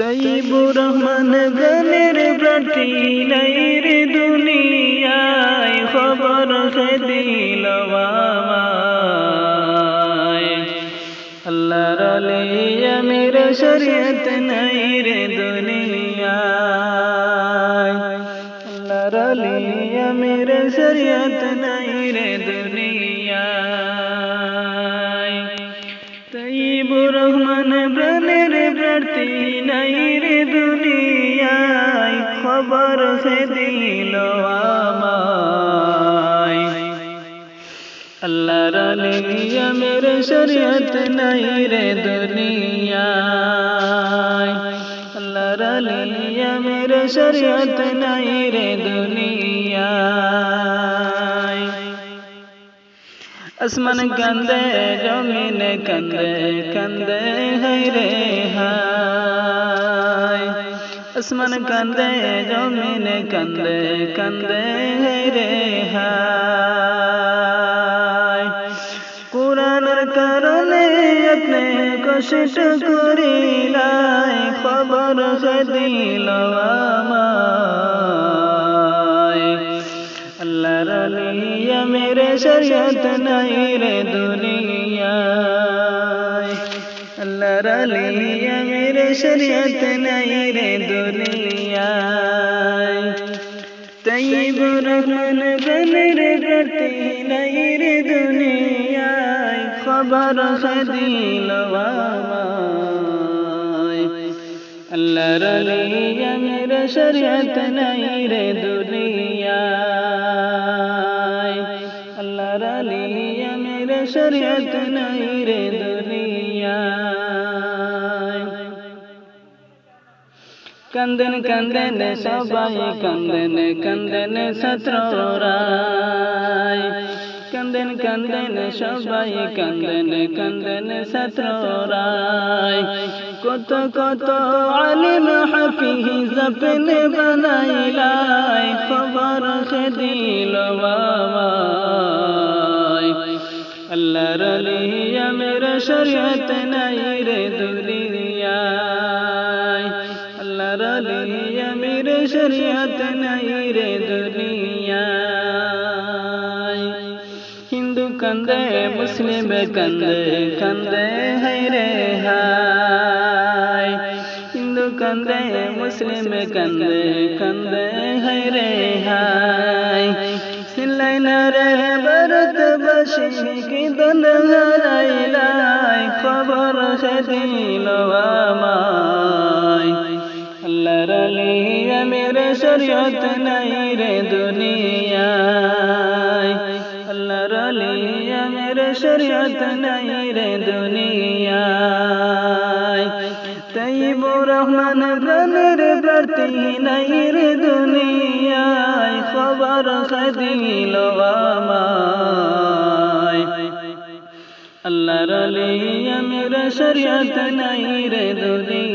তৈবুর রহমান গানের ব্রাটি নাই রে দুনিয়ায়। খবর দিল আল্লাহর আলিয়া মেরে শরীয়ত নাই রে দুনিয়ায়। আল্লাহর আলিয়া মেরে শরীয়ত নাই রে দুনিয়ায়। তৈবুর রহমান ব্রানের প্রার্থী নাই রে দুনিয়ায় খবর সে দিল আমায়। আল্লাহর আলিয়া মেরে শরীয়ত নাই রে দুনিয়ায়। আল্লাহর আলিয়া মেরে শরীয়ত নাই রে আসমান কান্দে জমিন কান্দে কান্দে হাই রে হাই আসমান কান্দে জমিন কান্দে কান্দে হাই রে হাই কোরআনের কারণে আপনি কষ্ট করিলাই আল্লাহর আলিয়া মেরে শরীয়ত নাই রে দুনিয়ায়। আল্লাহর আলিয়া মেরে শরীয়ত নাই রে দুনিয়ায়। তৈবুর রহমান বনের প্রতি নাই রে দুনিয়ায়, খবর দিল আমায়। আল্লাহর মেরে শরীয়ত নাই রে দুনিয়ায়। শরীয়ত নাই রে দুনিয়ায় কান্দন কান্দন সবাই কান্দন কান্দন সত্রায় কান্দন কান্দন সবাই কান্দন কান্দন সত্রায় কত কত আলিম হাফিজ আপনে বানাইলাই খবর দিল বাবাই শরীয়ত নাই রে দুনিয়ায়। আল্লাহর আলিয়া মেরা শরীয়ত নাই রে দুনিয়ায়। হিন্দু কান্দে, মুসলিম কান্দে কান্দে হাই রে হাই হিন্দু কান্দে, মুসলিম কান্দে কান্দে হাই রে হাই সিলাই না রে ভারত বাসী, কি দন হারাইলাই খবর দিল আমায় আল্লাহর আলিয়া মেরে শরীয়ত নাই রে দুনিয়ায় আল্লাহর আলিয়া মেরে শরীয়ত নাই রে দুনিয়ায় তৈবুর রহমান গানের প্রার্থী নাই রে দুনিয়ায় খবর দিল আমায় আল্লাহর আলিয়া মেরা শরীয়ত নাই রে দুনিয়ায়